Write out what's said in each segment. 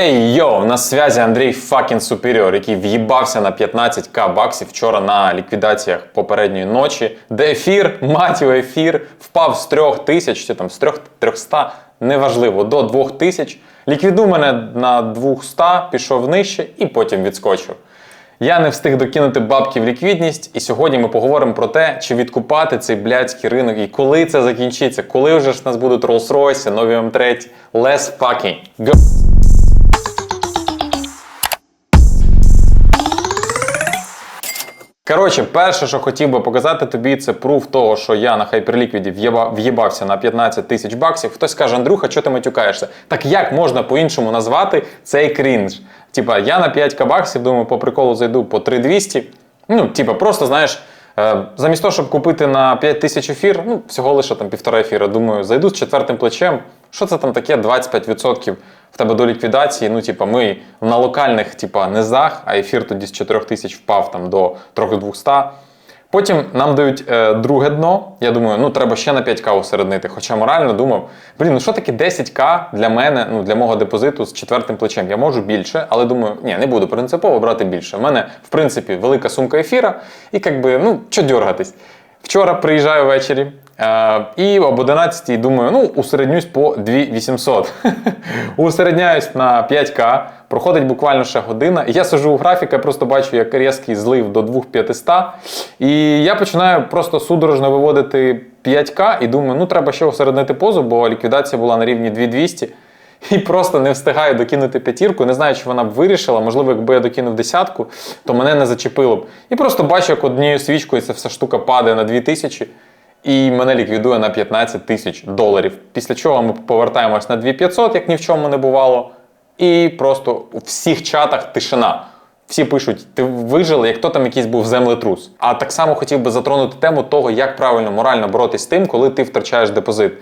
Ей йоу, на связі Андрій Факін Суперіор, який в'їбався на 15к баксів вчора на ліквідаціях попередньої ночі, де ефір, його ефір, впав з 3000 чи там з 300, неважливо, до 2000. Ліквіду мене на 200, пішов нижче і потім відскочив. Я не встиг докинути бабки в ліквідність, і сьогодні ми поговоримо про те, чи відкупати цей блядський ринок і коли це закінчиться, коли вже ж нас будуть Rolls-Royce, нові М3. Let's fucking go! Коротше, перше, що хотів би показати тобі, це пруф того, що я на хайперліквіді в'єбався на 15 тисяч баксів. Хтось каже, Андрюха, що ти матюкаєшся? Так як можна по-іншому назвати цей крінж? Типа, я на 5 баксів, думаю, по приколу зайду по 3200. Ну, типа, просто знаєш. Е, Замість того, щоб купити на 5 тисяч ефір, ну всього лише там півтора ефіра, думаю, зайду з четвертим плечем. Що це там таке? 25% в тебе до ліквідації. Ну, типа, ми на локальних, типа, низах, а ефір тоді з 4 тисяч впав там до трохи 200. Потім нам дають е, друге дно. Я думаю, ну треба ще на 5К усереднити. Хоча морально думав, блін, ну що таке 10К для мене, ну для мого депозиту з четвертим плечем? Я можу більше, але думаю, ні, не буду принципово брати більше. У мене, в принципі, велика сумка ефіра, і якби, ну, що дергатись. Вчора приїжджаю ввечері. Е, і об 11 думаю, ну, усереднюсь по 2800. Усередняюсь на 5К, проходить буквально ще година. Я сижу у графіка, я просто бачу, як різкий злив до 2500. І я починаю просто судорожно виводити 5К і думаю, ну треба ще усереднити позу, бо ліквідація була на рівні 2200. І просто не встигаю докинути п'ятірку. Не знаю, чи вона б вирішила. Можливо, якби я докинув десятку, то мене не зачепило б. І просто бачу, як однією свічкою ця вся штука падає на 2000 і мене ліквідує на 15 тисяч доларів. Після чого ми повертаємось на 2500, як ні в чому не бувало. І просто у всіх чатах тишина. Всі пишуть, ти вижили, як то там якийсь був землетрус. А так само хотів би затронути тему того, як правильно морально боротись з тим, коли ти втрачаєш депозит.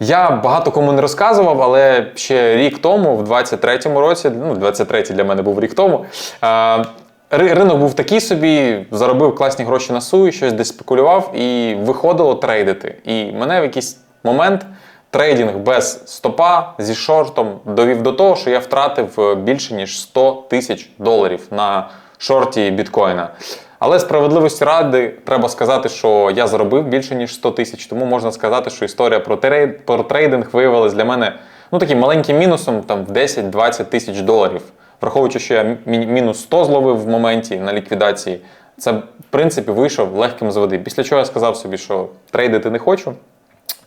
Я багато кому не розказував, але ще рік тому, в 23-му році, ну 23-й для мене був рік тому. е, Ринок був такий собі, заробив класні гроші на суї, щось десь спекулював і виходило трейдити. І мене в якийсь момент трейдинг без стопа зі шортом довів до того, що я втратив е, більше ніж 100 тисяч доларів на шорті біткоїна. Але справедливості ради треба сказати, що я заробив більше ніж 100 тисяч, тому можна сказати, що історія про трейд, про трейдинг виявилась для мене ну таким маленьким мінусом там в 10-20 тисяч доларів. Враховуючи, що я мінус 100 зловив в моменті на ліквідації, це в принципі вийшов легким з води. Після чого я сказав собі, що трейдити не хочу.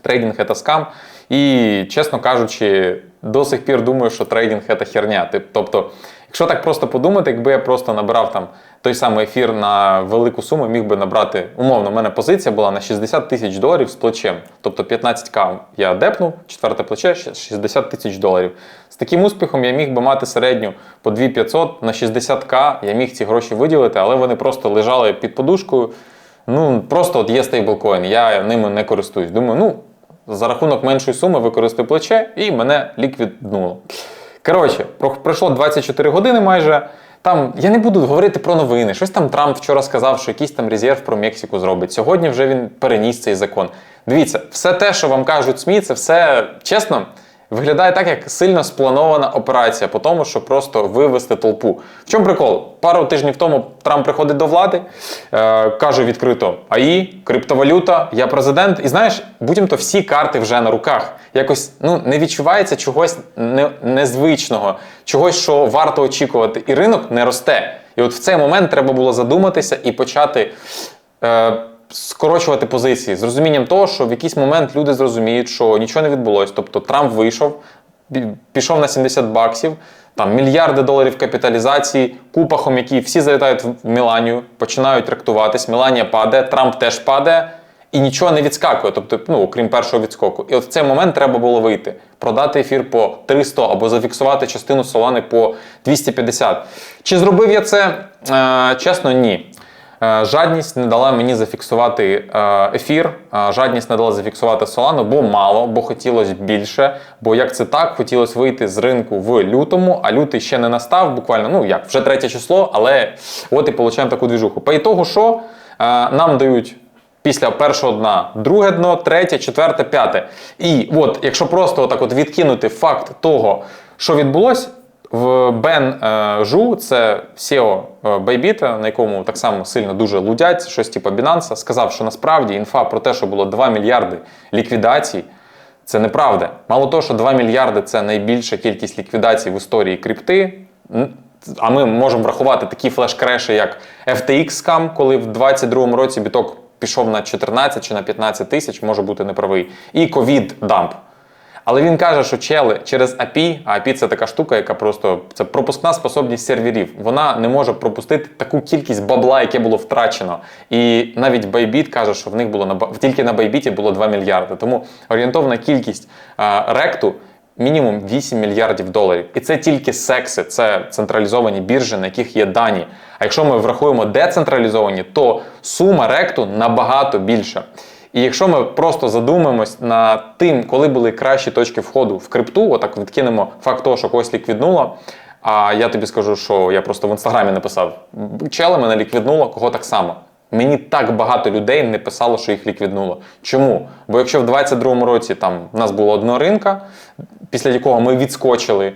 Трейдинг це скам. І, чесно кажучи, до сих пір думаю, що трейдинг це херня. Тобто, якщо так просто подумати, якби я просто набирав там той самий ефір на велику суму, міг би набрати, умовно, у мене позиція була на 60 тисяч доларів з плечем. Тобто 15к я депнув, четверте плече 60 тисяч доларів. З таким успіхом я міг би мати середню по 2500 на 60к, я міг ці гроші виділити, але вони просто лежали під подушкою. Ну, просто от є стейблкоін, я ними не користуюсь. Думаю, ну, за рахунок меншої суми використаю плече і мене ліквіднуло. Коротше, про- пройшло 24 години майже. Там я не буду говорити про новини. Щось там Трамп вчора сказав, що якийсь там резерв про Мексику зробить. Сьогодні вже він переніс цей закон. Дивіться, все те, що вам кажуть СМІ, це все чесно. Виглядає так, як сильно спланована операція по тому, щоб просто вивести толпу. В чому прикол? Пару тижнів тому Трамп приходить до влади, е, каже відкрито: АІ, криптовалюта, я президент. І знаєш, будь-то всі карти вже на руках. Якось ну не відчувається чогось не, незвичного, чогось, що варто очікувати. І ринок не росте. І от в цей момент треба було задуматися і почати. Е, скорочувати позиції з розумінням того, що в якийсь момент люди зрозуміють, що нічого не відбулося. Тобто Трамп вийшов, пішов на 70 баксів, там мільярди доларів капіталізації, купа хомяків, всі залітають в Міланію, починають трактуватись, Міланія падає, Трамп теж падає. І нічого не відскакує, тобто, ну, окрім першого відскоку. І от в цей момент треба було вийти, продати ефір по 300 або зафіксувати частину солани по 250. Чи зробив я це? Е, чесно, ні. Е, Жадність не дала мені зафіксувати е, ефір, е, жадність не дала зафіксувати Солану, бо мало, бо хотілося більше. Бо як це так, хотілося вийти з ринку в лютому, а лютий ще не настав, буквально, ну як, вже третє число, але от і отримаємо таку двіжуху. По ітогу, що нам дають після першого дна друге дно, третє, четверте, п'яте. І от, якщо просто отак от відкинути факт того, що відбулось, Бен е, Жу, це SEO е, Bybit, на якому так само сильно дуже лудять, щось типу Binance, сказав, що насправді інфа про те, що було 2 мільярди ліквідацій, це неправда. Мало того, що 2 мільярди це найбільша кількість ліквідацій в історії крипти. А ми можемо врахувати такі флеш-креші, як FTX Scam, коли в 2022 році біток пішов на 14 чи на 15 тисяч, може бути неправий, і COVID дамп. Але він каже, що чели через API, а API це така штука, яка просто це пропускна способність серверів. Вона не може пропустити таку кількість бабла, яке було втрачено. І навіть Bybit каже, що в них було на тільки на Bybit було 2 мільярди. Тому орієнтовна кількість а, ректу мінімум 8 мільярдів доларів. І це тільки секси, це централізовані біржі, на яких є дані. А якщо ми врахуємо децентралізовані, то сума ректу набагато більша. І якщо ми просто задумаємось над тим, коли були кращі точки входу в крипту, отак відкинемо факт того, що когось ліквіднуло. А я тобі скажу, що я просто в інстаграмі написав: чели мене ліквіднуло, кого так само. Мені так багато людей не писало, що їх ліквіднуло. Чому? Бо якщо в 22-му році там в нас було одного ринка, після якого ми відскочили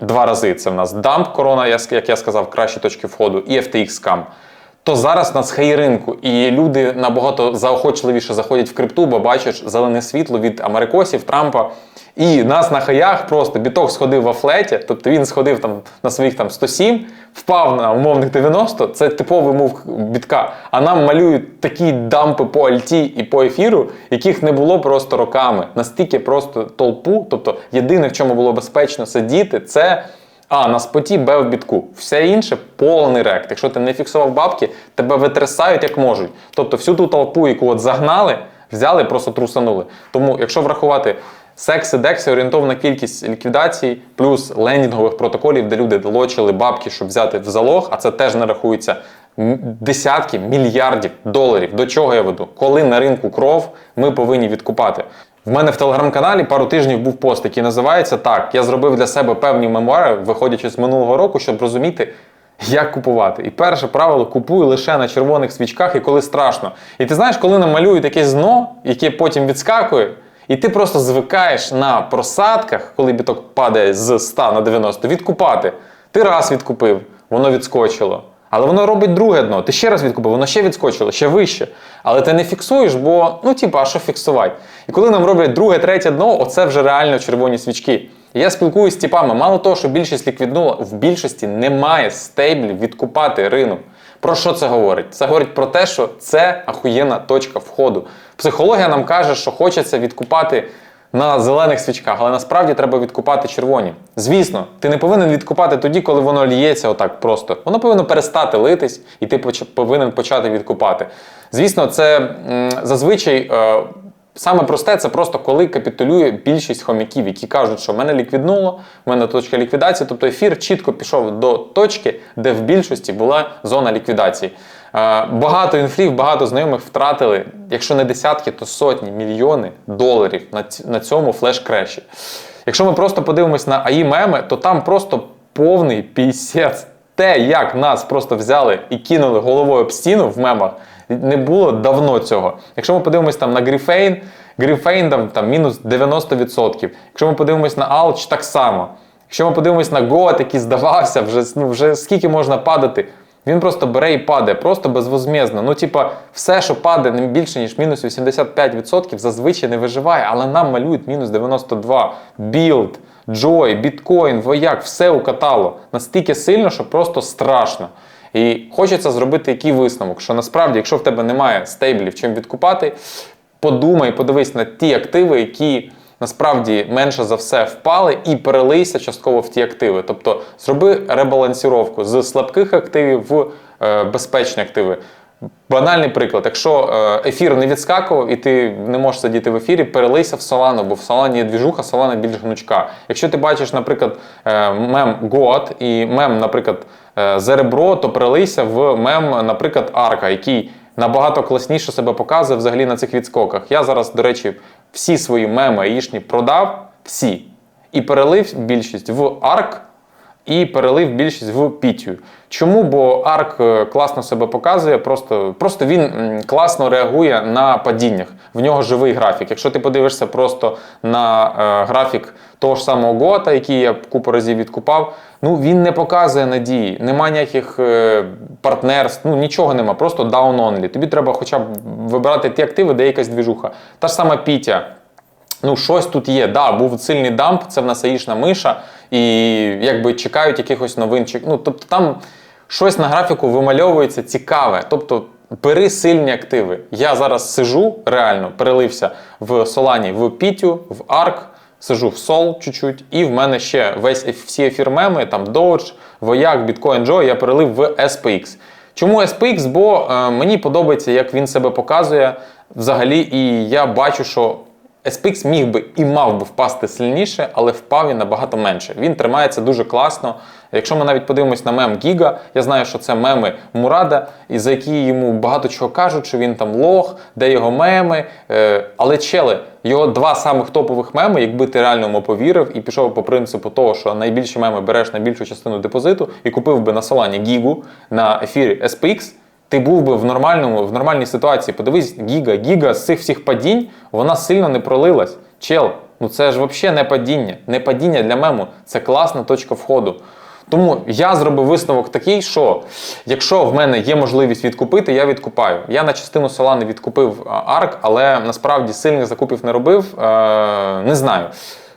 два рази, це в нас дамп корона, як я сказав, кращі точки входу, і FTX скам то зараз на схеї ринку, і люди набагато заохочливіше заходять в крипту, бо бачиш зелене світло від америкосів, Трампа. І нас на хаях просто біток сходив в афлеті, тобто він сходив там на своїх там 107, впав на умовних 90, це типовий мув бітка. А нам малюють такі дампи по альті і по ефіру, яких не було просто роками. Настільки просто толпу. Тобто єдине, в чому було безпечно сидіти, це. А, на споті Б в бітку. Все інше повний рект. Якщо ти не фіксував бабки, тебе витрясають як можуть. Тобто всю ту толпу, яку от загнали, взяли, просто трусанули. Тому, якщо врахувати секси, декси, орієнтовна кількість ліквідацій, плюс лендінгових протоколів, де люди долочили бабки, щоб взяти в залог, а це теж не рахується. Десятки мільярдів доларів. До чого я веду? Коли на ринку кров, ми повинні відкупати. В мене в телеграм-каналі пару тижнів був пост, який називається так: я зробив для себе певні мемуари, виходячи з минулого року, щоб розуміти, як купувати. І перше правило купуй лише на червоних свічках і коли страшно. І ти знаєш, коли нам малюють якесь дно, яке потім відскакує, і ти просто звикаєш на просадках, коли біток падає з 100 на 90, відкупати. Ти раз відкупив, воно відскочило. Але воно робить друге дно. Ти ще раз відкупив, воно ще відскочило, ще вище. Але ти не фіксуєш, бо ну, типа, а що фіксувати? І коли нам роблять друге, третє дно, оце вже реально червоні свічки. І я спілкуюсь з типами, мало того, що більшість ліквіднула, в більшості немає стейблів відкупати ринок. Про що це говорить? Це говорить про те, що це ахуєнна точка входу. Психологія нам каже, що хочеться відкупати на зелених свічках, але насправді треба відкупати червоні. Звісно, ти не повинен відкупати тоді, коли воно ліється отак просто. Воно повинно перестати литись, і ти повинен почати відкупати. Звісно, це зазвичай. Е, Саме просте це просто коли капітулює більшість хомяків, які кажуть, що мене ліквіднуло, в мене точка ліквідації. Тобто ефір чітко пішов до точки, де в більшості була зона ліквідації. Е, Багато інфлів, багато знайомих втратили, якщо не десятки, то сотні мільйони доларів на цьому флеш-креші. Якщо ми просто подивимось на АІ меми, то там просто повний пісець. Те, як нас просто взяли і кинули головою об стіну в мемах, не було давно цього. Якщо ми подивимось там на Гріфейн, Гріфейн там, там мінус 90%. Якщо ми подивимось на Алч, так само. Якщо ми подивимось на Goat, який здавався, вже, ну, вже скільки можна падати, він просто бере і падає, просто безвозмєзно. Ну, типа, все, що падає не більше, ніж мінус 85%, зазвичай не виживає, але нам малюють мінус 92. Білд, Joy, біткоін, вояк, все укатало. Настільки сильно, що просто страшно. І хочеться зробити який висновок, що насправді, якщо в тебе немає стейблів, чим відкупати, подумай, подивись на ті активи, які насправді менше за все впали, і перелийся частково в ті активи. Тобто зроби ребалансіровку з слабких активів в е, безпечні активи. Банальний приклад, якщо е, ефір не відскакував і ти не можеш сидіти в ефірі, перелийся в Solana, бо в Solana є двіжуха, Solana більш гнучка. Якщо ти бачиш, наприклад, е, мем Goat і мем, наприклад, е, Zerebro, то перелийся в мем, наприклад, Арка, який набагато класніше себе показує взагалі на цих відскоках. Я зараз, до речі, всі свої меми аїшні продав, всі, і перелив більшість в Арк. І перелив більшість в пітію. Чому? Бо Арк е, класно себе показує, просто, просто він класно реагує на падіннях. В нього живий графік. Якщо ти подивишся просто на е, графік того ж самого Гота, який я купу разів відкупав, ну він не показує надії, нема ніяких е, партнерств, ну нічого нема, просто down only. Тобі треба хоча б вибирати ті активи, де якась двіжуха. Та ж сама Пітя. Ну, щось тут є. Да, був сильний дамп, це в нас аїшна миша, і якби чекають якихось новин. Ну, тобто там щось на графіку вимальовується цікаве. Тобто бери сильні активи. Я зараз сижу, реально перелився в Solana в Пітю, в Арк, сижу в Sol чуть-чуть, і в мене ще весь всі ефірмеми, там Doge, Voyak, Bitcoin Joe, я перелив в SPX. Чому SPX? Бо е, мені подобається, як він себе показує взагалі, і я бачу, що SPX міг би і мав би впасти сильніше, але впав він набагато менше. Він тримається дуже класно. Якщо ми навіть подивимось на мем Гіга, я знаю, що це меми Мурада, і за які йому багато чого кажуть, що він там лох, де його меми. Е, але чели, його два самих топових меми, якби ти реально йому повірив і пішов по принципу того, що найбільші меми береш на більшу частину депозиту і купив би на Солані Гігу на ефірі SPX, ти був би в нормальному, в нормальній ситуації. Подивись, Гіга, Гіга з цих всіх падінь, вона сильно не пролилась. Чел, ну це ж взагалі не падіння. Не падіння для мему. Це класна точка входу. Тому я зробив висновок такий, що якщо в мене є можливість відкупити, я відкупаю. Я на частину Solana відкупив арк, але насправді сильних закупів не робив. Е, не знаю.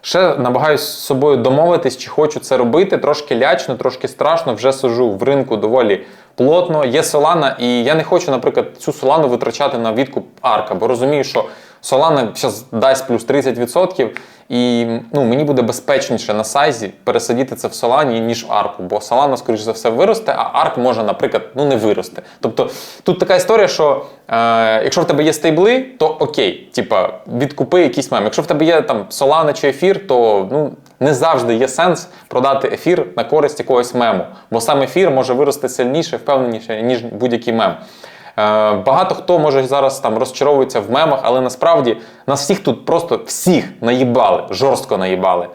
Ще намагаюся з собою домовитись, чи хочу це робити. Трошки лячно, трошки страшно. Вже сижу в ринку доволі плотно. Є Solana, і я не хочу, наприклад, цю Solana витрачати на відкуп арка, бо розумію, що Solana зараз дасть плюс 30%, і ну, мені буде безпечніше на сайзі пересадити це в Solana, ніж в арку. Бо Solana, скоріш за все, виросте, а арк може, наприклад, ну не виросте. Тобто тут така історія, що е, якщо в тебе є стейбли, то окей, типа відкупи якийсь мем. Якщо в тебе є там Solana чи ефір, то ну. Не завжди є сенс продати ефір на користь якогось мему, бо сам ефір може вирости сильніше, впевненіше, ніж будь-який мем. Е, Багато хто може зараз там розчаровується в мемах, але насправді нас всіх тут просто всіх наїбали, жорстко наїбали.